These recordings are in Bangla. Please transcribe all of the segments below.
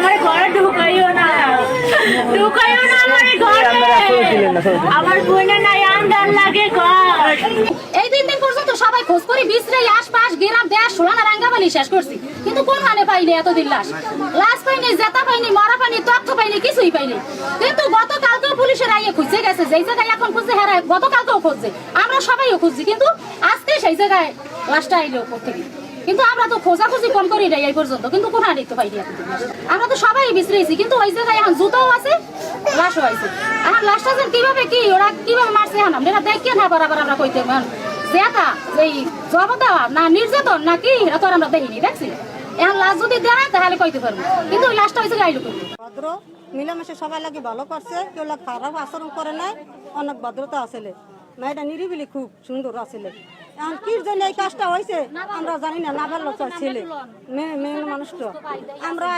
আমার ঘরে ঢুকাইও না। ঢুকাইও না আমার ঘরে। আমার বোনে নাই আন্দার লাগে ঘর। এই তিন দিন পর্যন্ত সবাই খোঁজ করি বিশ্রে আশপাশ গ্রাম দেশ সোলানা রাঙ্গামালি শেষ করছি। কিন্তু কোন মানে পাইনি এতদিন লাশ? লাশ পাইনি জেতা পাইনি মরা পাইনি তথ্য পাইনি কিছুই পাইনি। কিন্তু গতকালকেও পুলিশের আইয়ে খুঁজে গেছে। যেই জায়গায় এখন খুঁজছে হেরায় গতকালকেও খুঁজছে। আমরা সবাইও খুঁজছি কিন্তু আজকে সেই জায়গায় লাশটা আইলো উপর থেকে কিন্তু আমরা তো খোঁজাখুঁজি কম করি নাই এই পর্যন্ত, কিন্তু কোন হানি তো পাইনি এতদিন লাশ। আমরা তো সবাই বিশ্রেছি, কিন্তু ওই জায়গায় এখন জুতাও আছে, লাশও আছে। এখন লাশটা যে কীভাবে কি, ওরা কীভাবে মারছে এখন? আমরা দেখে না বরাবর আমরা কইতে জেতা এই জব দেওয়া, না নির্যাতন, না কি, এটা তো আমরা দেখিনি, দেখছি? এখন লাশ যদি দেয়, তাহলে কইতে পারব। কিন্তু ওই লাশটা হয়েছে গাইলো ভদ্র, মিলেমিশে সবাই লাগে ভালো করছে, কেউ লাগ খারাপ আচরণ করে নাই, অনেক ভদ্রতা আসলে মেয়েটা নিরিবিলি খুব সুন্দর আসলে এখন কি জন্য এই কাজটা হয়েছে আমরা জানি না না ভালো ছেলে। মেয়ে মেয়ে মানুষটা আমরা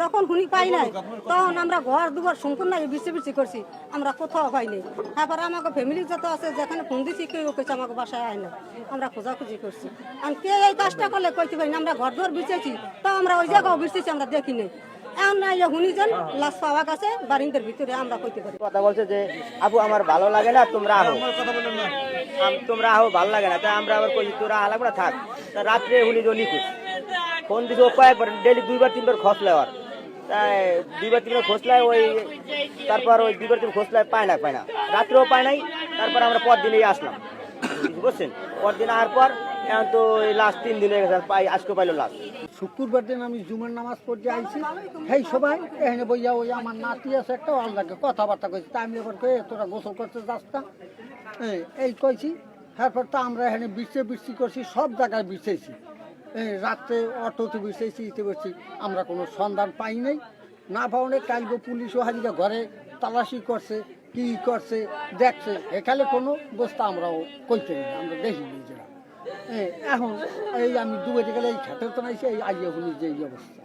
যখন শুনি পাই নাই, তখন আমরা ঘর দুবার সম্পূর্ণ বিচি বিচি করছি। আমরা কোথাও পাই নাই। তারপরে আমাকে ফ্যামিলি যত আছে, যেখানে ফোন দিছি, কেউ কেছে আমাকে বাসায় আয় না। আমরা খোঁজাখুঁজি করছি। আর কে এই কাজটা করলে কইতে পারি আমরা ঘর ঘর বিচেছি তো আমরা ওই জায়গাও বিচেছি আমরা দেখি নাই এখন না শুনি যেন লাশ পাওয়া গেছে, বারিন্দের ভিতরে আমরা কইতে পারি। কথা বলছে যে, আবু, আমার ভালো লাগে না, তোমরা আহো। তোমরা আহো, ভালো লাগে না। তাই আমরা আবার কই তোরা লাগবে না থাক। রাত্রে তো নিখুঁজ ফোন ও কয়েকবার ডেলি দুইবার তিনবার খসলে আর তাই দুইবার তিনবার খসলায় ওই তারপর ওই দুইবার তিন খসলায় পায় না পায় না। রাত্রেও পায় নাই, তারপর আমরা পর দিনেই আসলাম। বুঝছেন? পর দিন আসার পর এখন তো লাস্ট তিন দিন গেছে পাই আজকে পাইলো লাস্ট শুক্রবার দিন আমি জুমের নামাজ পড়তে আইছি। সেই সবাই, এখানে বইয়া ওই আমার নাতি আছে একটা আল্লাহকে কথাবার্তা কইছি। তা আমি এবার কয়ে তোরা গোসল করতে যাস না এই এই কইছি। তারপর তো আমরা এখানে বৃষ্টি বৃষ্টি করছি, সব জায়গায় বিছেছি এই, রাত্রে অটোতে বিছেছি ইতে বসছি। আমরা কোনো সন্ধান পাই নাই। না পাওনে কালকে পুলিশও হাজিরা ঘরে তালাশি করছে, কি করছে, দেখছে। এখানে কোনো বস্তা আমরাও কইতে আমরা দেখি নিজেরা। এই এখন এই আমি ডুবে গেলে এই খেতে তো নাই সেই আইয়া এখন যে অবস্থা।